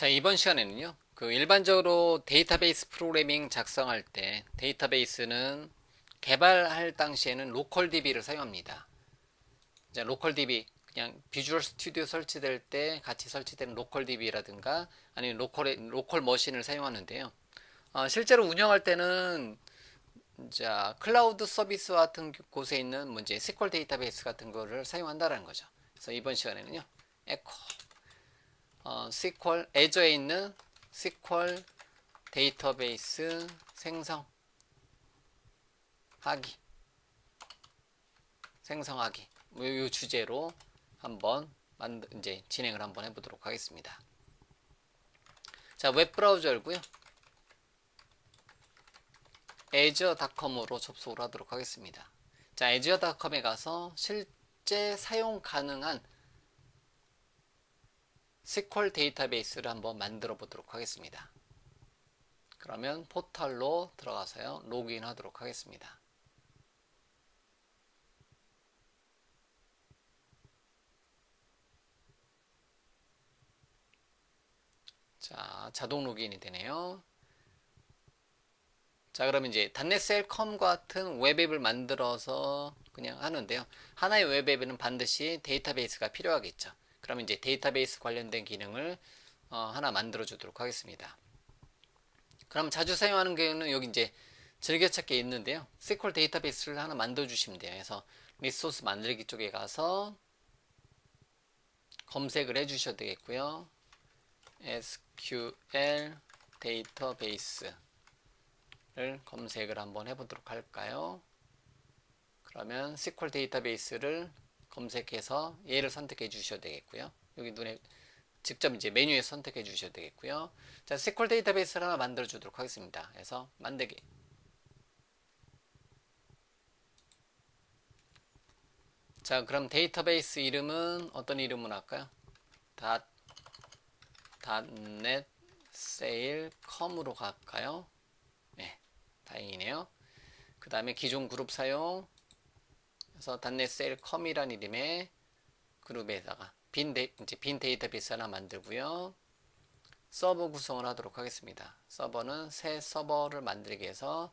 자, 이번 시간에는요. 그 일반적으로 데이터베이스 프로그래밍 작성할 때 데이터베이스는 개발할 당시에는 로컬 DB를 사용합니다. 이제 로컬 DB 그냥 비주얼 스튜디오 설치될 때 같이 설치되는 로컬 DB라든가 아니면 로컬 로컬 머신을 사용하는데요. 어, 실제로 운영할 때는 자 클라우드 서비스 같은 곳에 있는 뭐 이제 SQL 데이터베이스 같은 거를 사용한다라는 거죠. 그래서 이번 시간에는요. 에코 어, SQL 애저에 있는 SQL 데이터베이스 생성 하기 생성하기 뭐 요, 요 주제로 한번 만 이제 진행을 한번 해보도록 하겠습니다. 자 웹브라우저 열고요. azure.com으로 접속을 하도록 하겠습니다. 자 azure.com에 가서 실제 사용 가능한 SQL 데이터베이스를 한번 만들어 보도록 하겠습니다. 그러면 포털로 들어가서요. 로그인 하도록 하겠습니다. 자, 자동 로그인이 되네요. 자, 그러면 이제 단넷셀컴 같은 웹앱을 만들어서 그냥 하는데요. 하나의 웹앱에는 반드시 데이터베이스가 필요하겠죠. 그러면 이제 데이터베이스 관련된 기능을 어, 하나 만들어 주도록 하겠습니다. 그럼 자주 사용하는 경우는 여기 이제 즐겨찾기 있는데요. SQL 데이터베이스를 하나 만들어 주시면 돼요. 그래서 리소스 만들기 쪽에 가서 검색을 해 주셔도 되겠고요. SQL 데이터베이스를 검색을 한번 해보도록 할까요? 그러면 SQL 데이터베이스를 검색해서 얘를 선택해 주셔도 되겠고요. 여기 눈에 직접 이제 메뉴에 선택해 주셔도 되겠고요. 자, SQL 데이터베이스를 하나 만들어 주도록 하겠습니다. 그래서 만들기. 자, 그럼 데이터베이스 이름은 어떤 이름으로 할까요? 닷, 닷넷 세일 컴으로 갈까요? 네, 다행이네요. 그 다음에 기존 그룹 사용, 그래서 단넷셀 컴이라는 이름의 그룹에다가 빈, 데이, 이제 빈 데이터베이스 하나 만들고요. 서버 구성을 하도록 하겠습니다. 서버는 새 서버를 만들기 위해서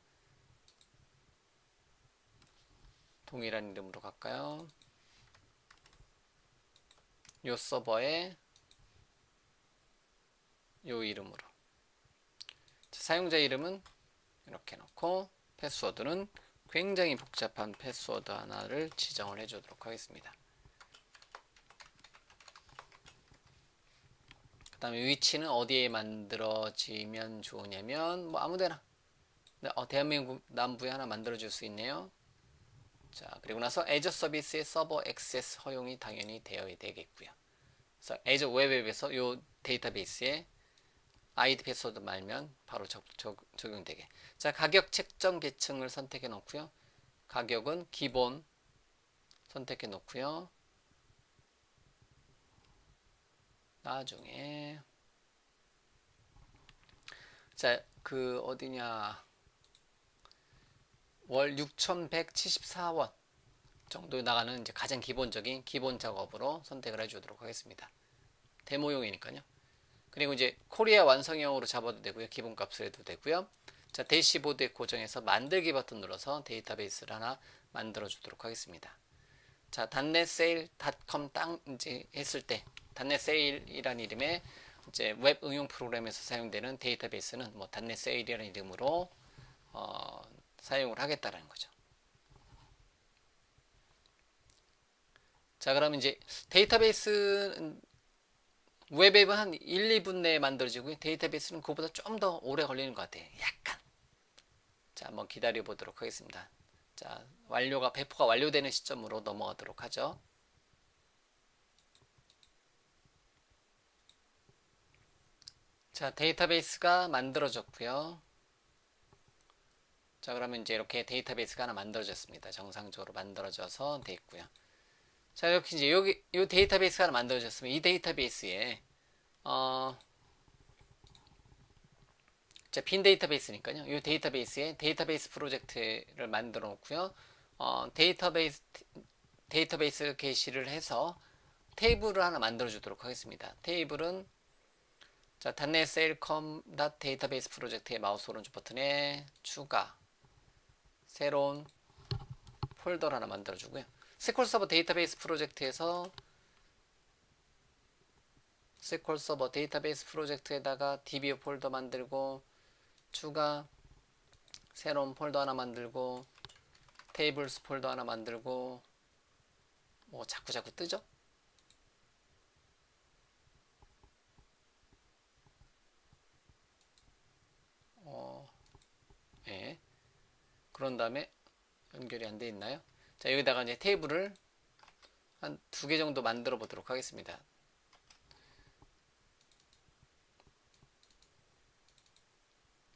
동일한 이름으로 갈까요? 요 서버에 요 이름으로 자, 사용자 이름은 이렇게 놓고 패스워드는 굉장히 복잡한 패스워드 하나를 지정을 해 주도록 하겠습니다. 그 다음에 위치는 어디에 만들어지면 좋으냐면 뭐 아무데나 네, 어, 대한민국 남부에 하나 만들어 줄 수 있네요. 자 그리고 나서 애저 서비스의 서버 액세스 허용이 당연히 되어야 되겠고요. 그래서 애저 웹앱에서 이 데이터베이스에 아이디 패스워드 말면 바로 적, 적, 적용되게. 자, 가격 책정 계층을 선택해 놓고요. 가격은 기본 선택해 놓고요. 나중에 자, 그 어디냐? 월 6,174원 정도 나가는 이제 가장 기본적인 기본 작업으로 선택을 해 주도록 하겠습니다. 데모용이니까요. 그리고 이제 코리아 완성형으로 잡아도 되고요. 기본값을 해도 되고요. 자, 대시보드에 고정해서 만들기 버튼 눌러서 데이터베이스를 하나 만들어 주도록 하겠습니다. 자, 단넷 세일닷컴 땅 이제 했을 때 단넷 세일이라는 이름의 이제 웹 응용 프로그램에서 사용되는 데이터베이스는 뭐 단넷 세일이라는 이름으로 어, 사용을 하겠다라는 거죠. 자, 그러면 이제 데이터베이스 웹앱은 한 1, 2분 내에 만들어지고요. 데이터베이스는 그보다 좀 더 오래 걸리는 것 같아요. 약간. 자, 한번 기다려 보도록 하겠습니다. 자, 완료가, 배포가 완료되는 시점으로 넘어가도록 하죠. 자, 데이터베이스가 만들어졌고요. 자, 그러면 이제 이렇게 데이터베이스가 하나 만들어졌습니다. 정상적으로 만들어져서 돼 있고요. 자, 이렇게 이제 여기 이 데이터베이스가 하나 만들어졌으면 이 데이터베이스에 어, 자, 빈 데이터베이스니까요. 이 데이터베이스에 데이터베이스 프로젝트를 만들어 놓고요. 어, 데이터베이스 데이터베이스 게시를 해서 테이블을 하나 만들어 주도록 하겠습니다. 테이블은 자, 단넷 세일컴 데이터베이스 프로젝트의 마우스 오른쪽 버튼에 추가 새로운 폴더를 하나 만들어 주고요. 스콜 서버 데이터베이스 프로젝트에서 스콜 서버 데이터베이스 프로젝트에다가 DB 폴더 만들고 추가 새로운 폴더 하나 만들고 테이블스 폴더 하나 만들고 뭐 자꾸 자꾸 뜨죠? 어, 예. 그런 다음에 연결이 안 돼 있나요? 자, 여기다가 이제 테이블을 한 두 개 정도 만들어 보도록 하겠습니다.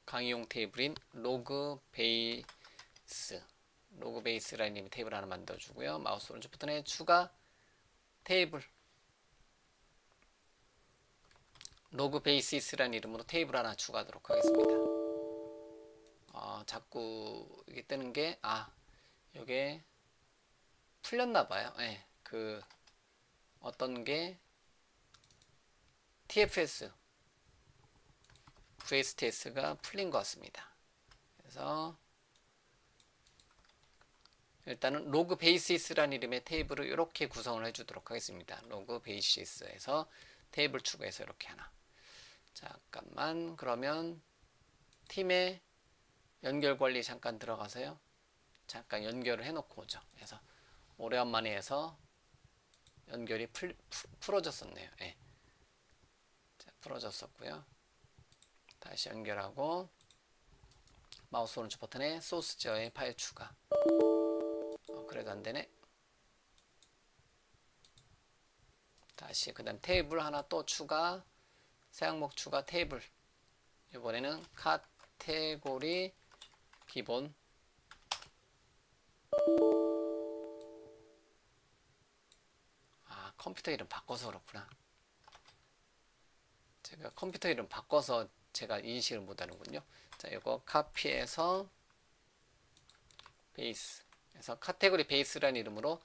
강의용 테이블인 로그 베이스 로그 베이스라는 이름의 테이블 하나 만들어 주고요. 마우스 오른쪽 버튼에 추가 테이블 로그 베이시스라는 이름으로 테이블 하나 추가하도록 하겠습니다. 어, 자꾸 이게 뜨는 게, 아, 요게 풀렸나 봐요. 예, 그, 어떤 게 TFS, VSTS가 풀린 것 같습니다. 그래서 일단은 로그 베이시스라는 이름의 테이블을 이렇게 구성을 해주도록 하겠습니다. 로그 베이시스에서 테이블 추가해서 이렇게 하나. 잠깐만 그러면 팀의 연결 관리 잠깐 들어가세요. 잠깐 연결을 해놓고 오죠. 그래서 오래간만에 해서 연결이 풀, 풀 어졌었네요. 예. 자, 풀어졌었고요. 다시 연결하고 마우스 오른쪽 버튼에 소스 제어의 파일 추가. 어, 그래도 안 되네. 다시 그 다음 테이블 하나 또 추가. 새 항목 추가 테이블. 이번에는 카테고리 기본 컴퓨터 이름 바꿔서 그렇구나. 제가 컴퓨터 이름 바꿔서 제가 인식을 못하는군요. 자 이거 카피해서 베이스. 그래서 카테고리 베이스라는 이름으로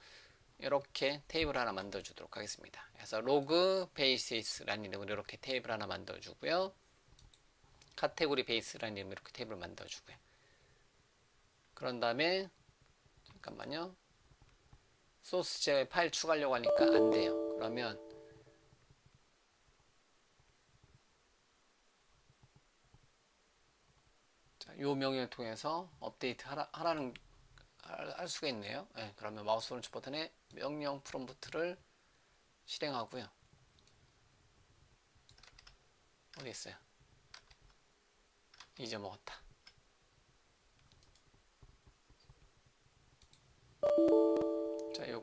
이렇게 테이블 하나 만들어 주도록 하겠습니다. 그래서 로그 베이시스라는 이름으로 이렇게 테이블 하나 만들어 주고요. 카테고리 베이스라는 이름으로 이렇게 테이블 만들어 주고요. 그런 다음에 잠깐만요. 소스 제 파일 추가하려고 하니까 안 돼요. 그러면 자, 요 명령을 통해서 업데이트 하라, 하라는 할 수가 있네요. 네, 그러면 마우스 오른쪽 버튼에 명령 프롬프트를 실행하고요. 어디 있어요? 잊어먹었다.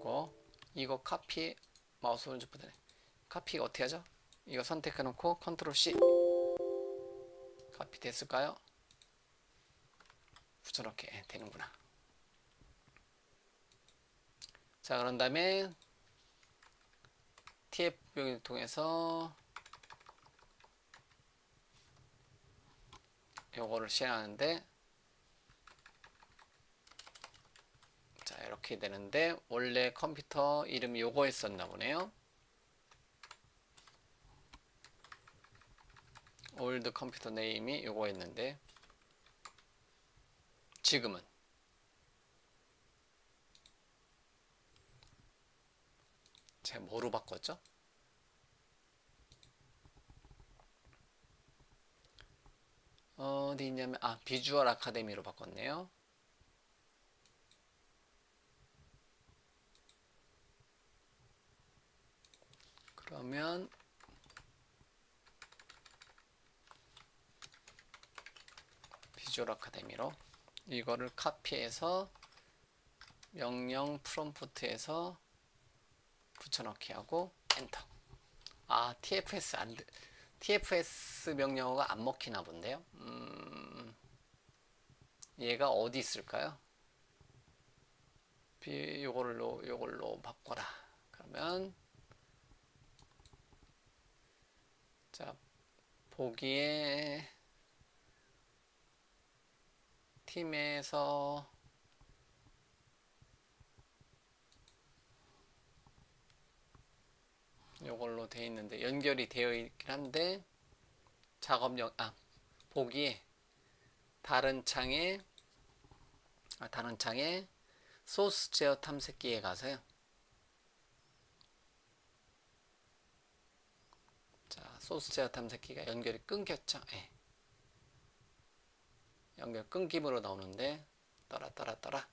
요거 이거 카피 마우스 오른쪽 버튼에 카피 어떻게 하죠? 이거 선택해 놓고 컨트롤 C 카피 됐을까요? 붙여넣게 예, 되는구나. 자, 그런 다음에 TF 병을 통해서 요거를 실행하는데 자 이렇게 되는데 원래 컴퓨터 이름이 요거였었나 보네요. 올드 컴퓨터 네임이 요거였는데 지금은. 제가 뭐로 바꿨죠? 어디 있냐면 아 비주얼 아카데미로 바꿨네요 그러면 비주얼 아카데미로 이거를 카피해서 명령 프롬프트에서 붙여넣기 하고 엔터 아 TFS 안 TFS 명령어가 안 먹히나 본데요. 음, 얘가 어디 있을까요? 비 요걸로 요걸로 바꿔라. 그러면 자, 보기에 팀에서 요걸로 되어 있는데 연결이 되어 있긴 한데 작업용 아 보기에 다른 창에 아, 다른 창에 소스 제어 탐색기에 가서요. 자, 소스 제어 탐색기가 연결이 끊겼죠. 예. 연결 끊김으로 나오는데 떠라 떠라 떠라.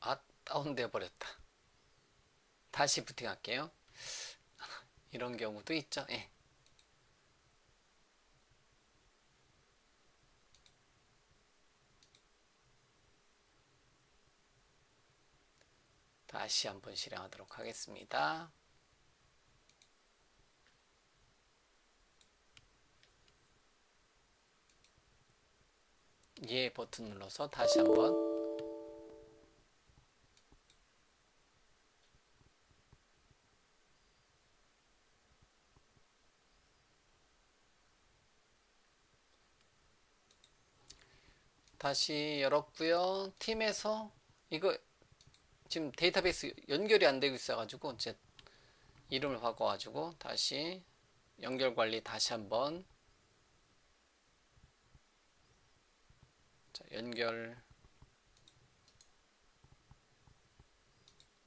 아, 다운돼 버렸다. 다시 부팅할게요. 이런 경우도 있죠. 예. 다시 한번 실행하도록 하겠습니다. 예 버튼 눌러서 다시 한번 다시 열었고요. 팀에서 이거 지금 데이터베이스 연결이 안 되고 있어 가지고 이제 이름을 바꿔 가지고 다시 연결 관리 다시 한번 자, 연결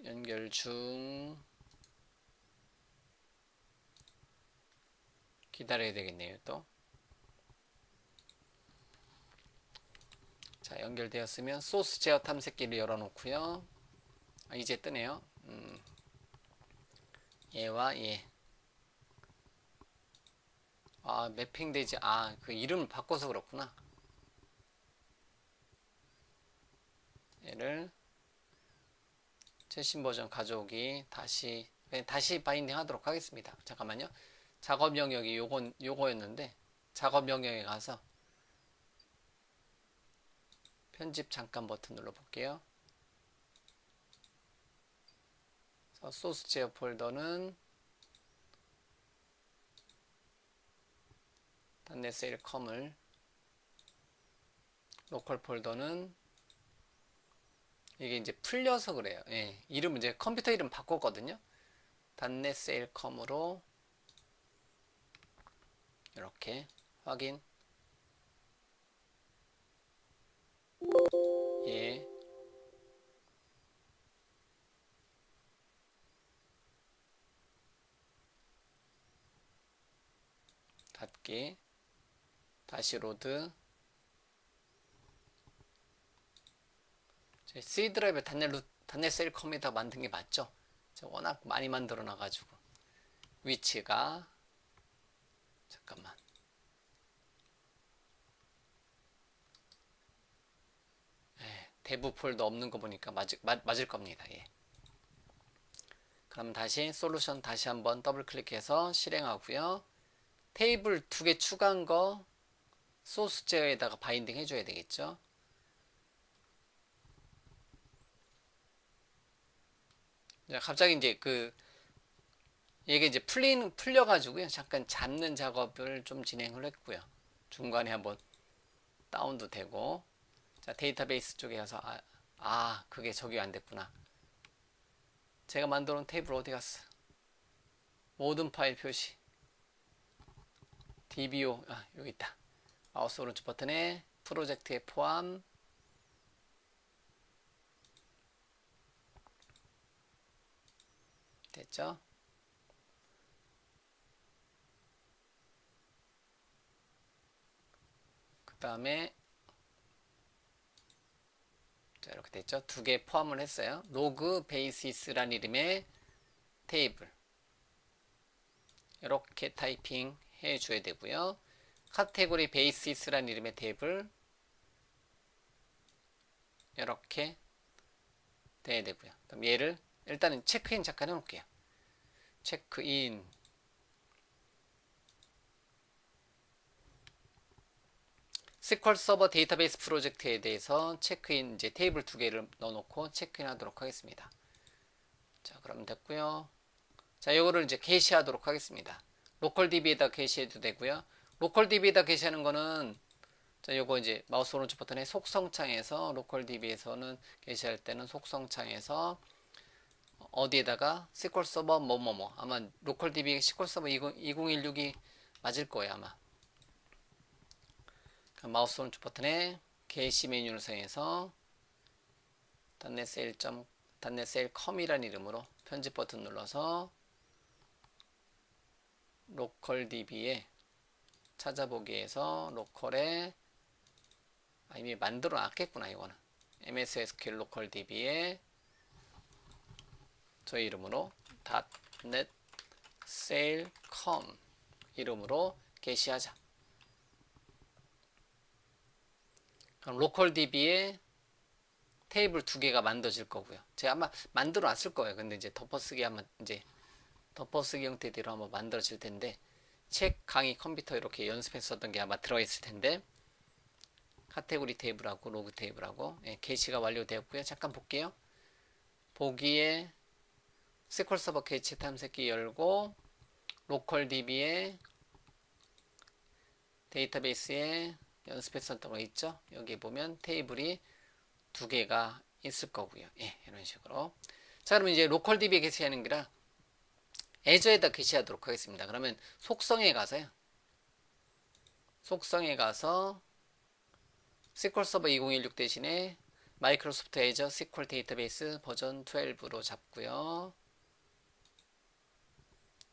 연결 중 기다려야 되겠네요 또. 자 연결되었으면 소스 제어 탐색기를 열어놓고요. 아, 이제 뜨네요. 음, 얘와 얘. 아 매핑되지 아 그 이름을 바꿔서 그렇구나. 얘를 최신 버전 가져오기 다시 그냥 다시 바인딩 하도록 하겠습니다. 잠깐만요. 작업 영역이 요건 요거였는데 작업 영역에 가서 편집 잠깐 버튼 눌러 볼게요. 소스 제어 폴더는 단넷 세일 컴을 로컬 폴더는 이게 이제 풀려서 그래요. 예, 이름 이제 컴퓨터 이름 바꿨거든요. 단넷 세일 컴으로 이렇게 확인. 예. 닫기. 다시 로드. C 드라이브 단넷 루, 단넷 셀 컴에다 만든 게 맞죠? 워낙 많이 만들어 놔가지고 위치가 잠깐만. 예, 대부 폴더 없는 거 보니까 맞을, 맞, 맞을 겁니다. 예. 그럼 다시 솔루션 다시 한번 더블 클릭해서 실행하고요. 테이블 두 개 추가한 거 소스 제어에다가 바인딩 해줘야 되겠죠. 갑자기 이제 그 이게 이제 풀리는 풀려가지고요. 잠깐 잡는 작업을 좀 진행을 했고요. 중간에 한번 다운도 되고 자 데이터베이스 쪽에 가서 아, 아 그게 적용이 안 됐구나. 제가 만들어 놓은 테이블 어디 갔어? 모든 파일 표시 DBO 아 여기 있다. 마우스 오른쪽 버튼에 프로젝트에 포함 됐죠? 그 다음에 자 이렇게 됐죠? 두 개 포함을 했어요. 로그 베이시스란 이름의 테이블 이렇게 타이핑 해 줘야 되고요. 카테고리 베이시스란 이름의 테이블 이렇게 돼야 되고요. 그럼 얘를 일단은 체크인 잠깐 해놓을게요. 체크인 스퀄 서버 데이터베이스 프로젝트에 대해서 체크인 이제 테이블 두 개를 넣어놓고 체크인 하도록 하겠습니다. 자, 그럼 됐고요. 자, 이거를 이제 게시하도록 하겠습니다. 로컬 DB에다 게시해도 되고요. 로컬 DB에다 게시하는 거는 자, 요거 이제 마우스 오른쪽 버튼에 속성창에서 로컬 DB에서는 게시할 때는 속성창에서 어디에다가? SQL 서버 뭐뭐뭐. 아마 로컬 DB SQL 서버 20, 2016이 맞을 거예요 아마. 마우스 오른쪽 버튼에 게시 메뉴를 사용해서. 단넷 세일 점 단넷 세일 컴이라는 이름으로 편집 버튼 눌러서 로컬 DB에 찾아보기에서 로컬에 아, 이미 만들어 놨겠구나 이거는. MS SQL 로컬 DB에 저 이름으로 .net sale com 이름으로 게시하자. 그럼 로컬 DB에 테이블 두 개가 만들어질 거고요. 제가 아마 만들어 놨을 거예요. 근데 이제 덮어쓰기 하면 이제 덮어쓰기 형태대로 한번 만들어질 텐데 책 강의 컴퓨터 이렇게 연습했었던 게 아마 들어있을 텐데 카테고리 테이블하고 로그 테이블하고 예, 게시가 완료되었고요. 잠깐 볼게요. 보기에 SQL 서버 개체 탐색기 열고 로컬 DB에 데이터베이스에 연습했었던 거 있죠? 여기 보면 테이블이 두 개가 있을 거고요. 예, 이런 식으로. 자, 그러면 이제 로컬 DB에 게시하는 게라 애저에다 게시하도록 하겠습니다. 그러면 속성에 가서요. 속성에 가서 SQL 서버 2016 대신에 마이크로소프트 애저 SQL 데이터베이스 버전 12로 잡고요.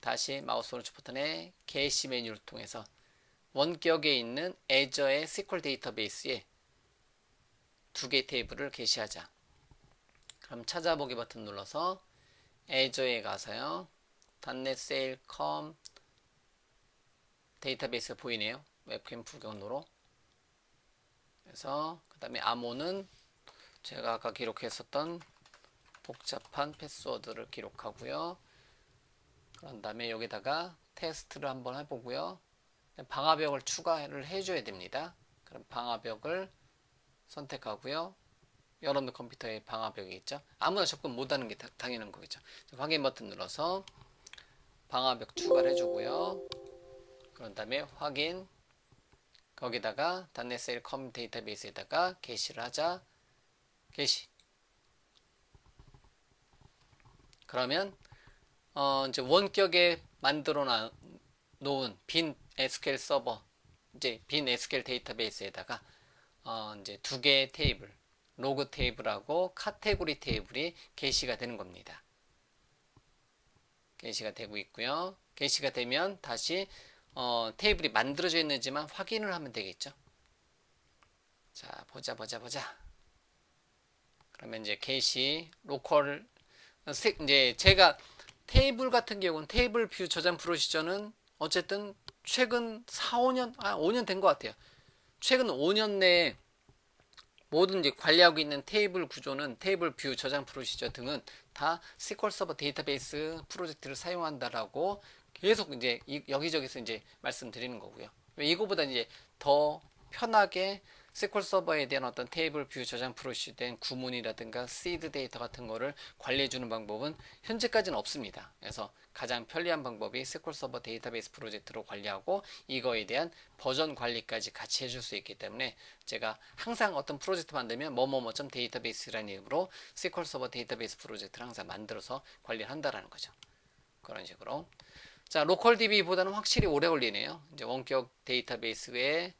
다시 마우스 오른쪽 버튼에 게시 메뉴를 통해서 원격에 있는 애저의 SQL 데이터베이스에 두 개 테이블을 게시하자. 그럼 찾아보기 버튼 눌러서 애저에 가서요. 단넷 세일 컴 데이터베이스 보이네요. 웹캠 불경로로. 그래서 그 다음에 암호는 제가 아까 기록했었던 복잡한 패스워드를 기록하고요. 그런 다음에 여기다가 테스트를 한번 해보고요. 방화벽을 추가를 해줘야 됩니다. 그럼 방화벽을 선택하고요. 여러분들 컴퓨터에 방화벽이 있죠. 아무나 접근 못하는 게 다- 당연한 거겠죠. 확인 버튼 눌러서 방화벽 추가를 해주고요. 그런 다음에 확인 거기다가 단넷세일 컴 데이터베이스에다가 게시를 하자. 게시. 그러면 어 이제 원격에 만들어 놔- 놓은 빈 SQL 서버 이제 빈 SQL 데이터베이스에다가 어 이제 두 개의 테이블 로그 테이블하고 카테고리 테이블이 게시가 되는 겁니다. 게시가 되고 있고요. 게시가 되면 다시 어, 테이블이 만들어져 있는지만 확인을 하면 되겠죠. 자, 보자, 보자, 보자. 그러면 이제 게시, 로컬, 어, 세- 이제 제가 테이블 같은 경우는 테이블 뷰 저장 프로시저는 어쨌든 최근 4, 5년, 아, 5년 된 것 같아요. 최근 5년 내에 모든 이제 관리하고 있는 테이블 구조는 테이블 뷰 저장 프로시저 등은 다 SQL 서버 데이터베이스 프로젝트를 사용한다라고 계속 이제 이- 여기저기서 이제 말씀드리는 거고요. 왜 이거보다 이제 더 편하게 SQL 서버에 대한 어떤 테이블 뷰 저장 프로시저 된 구문이라든가 시드 데이터 같은 거를 관리해 주는 방법은 현재까지는 없습니다. 그래서 가장 편리한 방법이 SQL 서버 데이터베이스 프로젝트로 관리하고 이거에 대한 버전 관리까지 같이 해줄 수 있기 때문에 제가 항상 어떤 프로젝트 만들면 뭐뭐뭐.점 데이터베이스라는 이름으로 SQL 서버 데이터베이스 프로젝트를 항상 만들어서 관리를 한다라는 거죠. 그런 식으로. 자, 로컬 DB보다는 확실히 오래 걸리네요. 이제 원격 데이터베이스에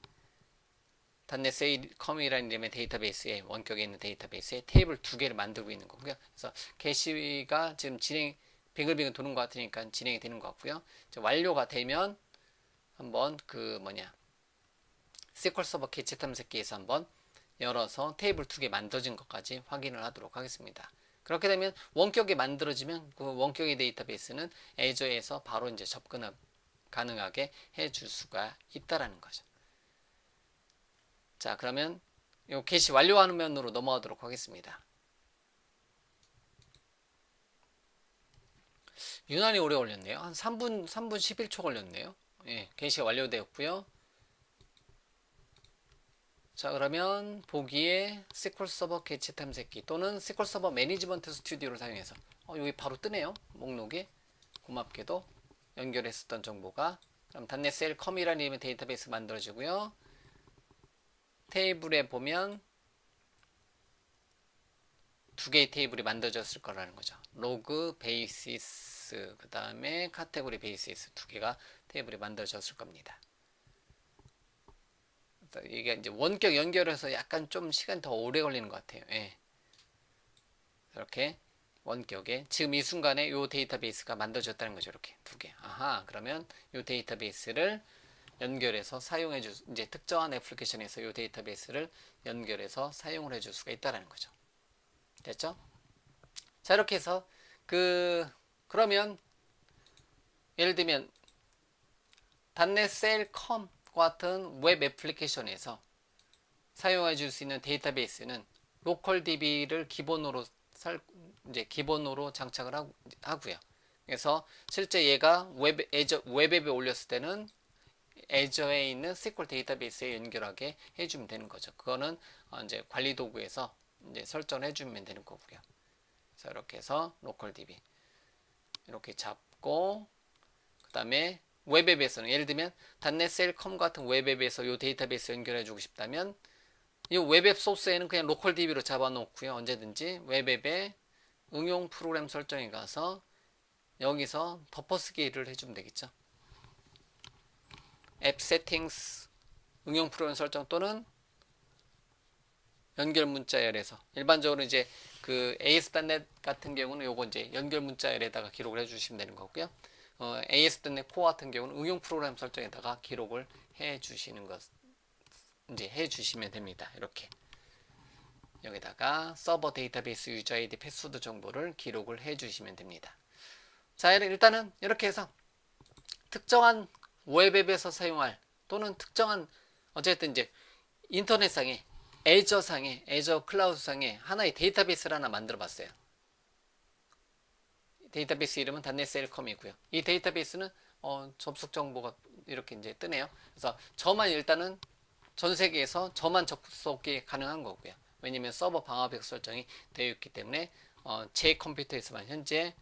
단넷 세일컴이라는 이름의 데이터베이스에 원격에 있는 데이터베이스에 테이블 두 개를 만들고 있는 거고요. 그래서 게시가 지금 진행 빙글빙글 도는 것 같으니까 진행이 되는 것 같고요. 완료가 되면 한번 그 뭐냐 SQL 서버 개체 탐색기에서 한번 열어서 테이블 두 개 만들어진 것까지 확인을 하도록 하겠습니다. 그렇게 되면 원격이 만들어지면 그 원격의 데이터베이스는 애저에서 바로 이제 접근 가능하게 해줄 수가 있다라는 거죠. 자, 그러면 요 게시 완료하는 면으로 넘어가도록 하겠습니다. 유난히 오래 걸렸네요. 한 3분, 3분 11초 걸렸네요. 예, 게시가 완료되었고요. 자, 그러면 보기에 SQL 서버 개체 탐색기 또는 SQL 서버 매니지먼트 스튜디오를 사용해서 어, 여기 바로 뜨네요. 목록에 고맙게도 연결했었던 정보가 그럼 단넷 셀 컴이라는 이름의 데이터베이스 만들어지고요. 테이블에 보면 두 개의 테이블이 만들어졌을 거라는 거죠. 로그 베이시스 그 다음에 카테고리 베이스에서 두 개가 테이블이 만들어졌을 겁니다. 이게 이제 원격 연결해서 약간 좀 시간 더 오래 걸리는 것 같아요. 예. 이렇게 원격에 지금 이 순간에 이 데이터베이스가 만들어졌다는 거죠. 이렇게 두 개. 아하. 그러면 이 데이터베이스를 연결해서 사용해 줄 이제 특정한 애플리케이션에서 이 데이터베이스를 연결해서 사용을 해 줄 수가 있다라는 거죠. 됐죠? 자 이렇게 해서 그 그러면 예를 들면 단넷 셀컴 같은 웹 애플리케이션에서 사용해 줄 수 있는 데이터베이스는 로컬 DB를 기본으로 살 이제 기본으로 장착을 하고, 하고요. 그래서 실제 얘가 웹 웹앱에 올렸을 때는 애저에 있는 SQL 데이터베이스에 연결하게 해주면 되는 거죠. 그거는 어, 이제 관리 도구에서 이제 설정을 해주면 되는 거고요. 그래서 이렇게 해서 로컬 DB 이렇게 잡고 그 다음에 웹앱에서는 예를 들면 단넷 셀컴 같은 웹앱에서 이 데이터베이스 연결해 주고 싶다면 이 웹앱 소스에는 그냥 로컬 DB로 잡아 놓고요. 언제든지 웹앱에 응용 프로그램 설정에 가서 여기서 덮어쓰기를 해주면 되겠죠. 앱 세팅스 응용 프로그램 설정 또는 연결 문자열에서 일반적으로 이제 그 AS.NET 같은 경우는 요거 이제 연결 문자열에다가 기록을 해 주시면 되는 거고요. 어, AS.NET Core 같은 경우는 응용 프로그램 설정에다가 기록을 해 주시는 것 이제 해 주시면 됩니다. 이렇게 여기다가 서버 데이터베이스 유저 아이디 패스워드 정보를 기록을 해 주시면 됩니다. 자 일단은 이렇게 해서 특정한 웹앱에서 사용할 또는 특정한 어쨌든 이제 인터넷상에 애저상에 애저 클라우드상에 하나의 데이터베이스를 하나 만들어 봤어요. 데이터베이스 이름은 단넷셀컴이고요. 이 데이터베이스는 어, 접속 정보가 이렇게 이제 뜨네요. 그래서 저만 일단은 전 세계에서 저만 접속이 가능한 거고요. 왜냐면 서버 방화벽 설정이 되어 있기 때문에 어, 제 컴퓨터에서만 현재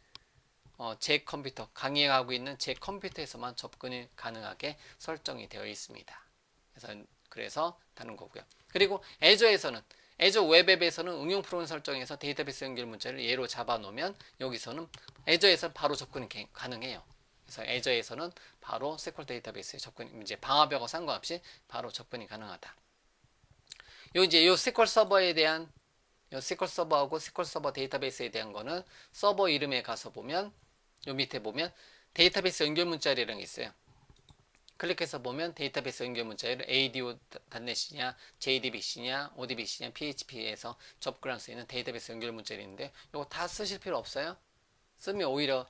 어, 제 컴퓨터 강의하고 있는 제 컴퓨터에서만 접근이 가능하게 설정이 되어 있습니다. 그래서 그래서 다른 거고요. 그리고 애저에서는 애저 웹앱에서는 응용 프로그램 설정에서 데이터베이스 연결 문자를 예로 잡아 놓으면 여기서는 애저에서 바로 접근이 개- 가능해요. 그래서 애저에서는 바로 SQL 데이터베이스에 접근 이제 방화벽과 상관없이 바로 접근이 가능하다. 요 이제 요 SQL 서버에 대한 요 SQL 서버하고 SQL 서버 데이터베이스에 대한 거는 서버 이름에 가서 보면 요 밑에 보면 데이터베이스 연결 문자리라는 게 있어요. 클릭해서 보면 데이터베이스 연결 문자를 ADO.NET이냐, JDBC냐, ODBC냐, PHP에서 접근할 수 있는 데이터베이스 연결 문자리 있는데 이거 다 쓰실 필요 없어요. 쓰면 오히려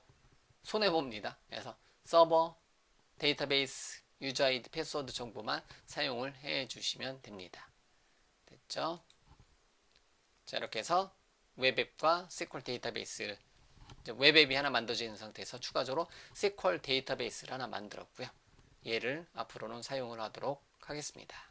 손해 봅니다. 그래서 서버, 데이터베이스, 유저 아이디, 패스워드 정보만 사용을 해 주시면 됩니다. 됐죠? 자, 이렇게 해서 웹앱과 SQL 데이터베이스 웹앱이 하나 만들어져 있는 상태에서 추가적으로 SQL 데이터베이스를 하나 만들었고요. 얘를 앞으로는 사용을 하도록 하겠습니다.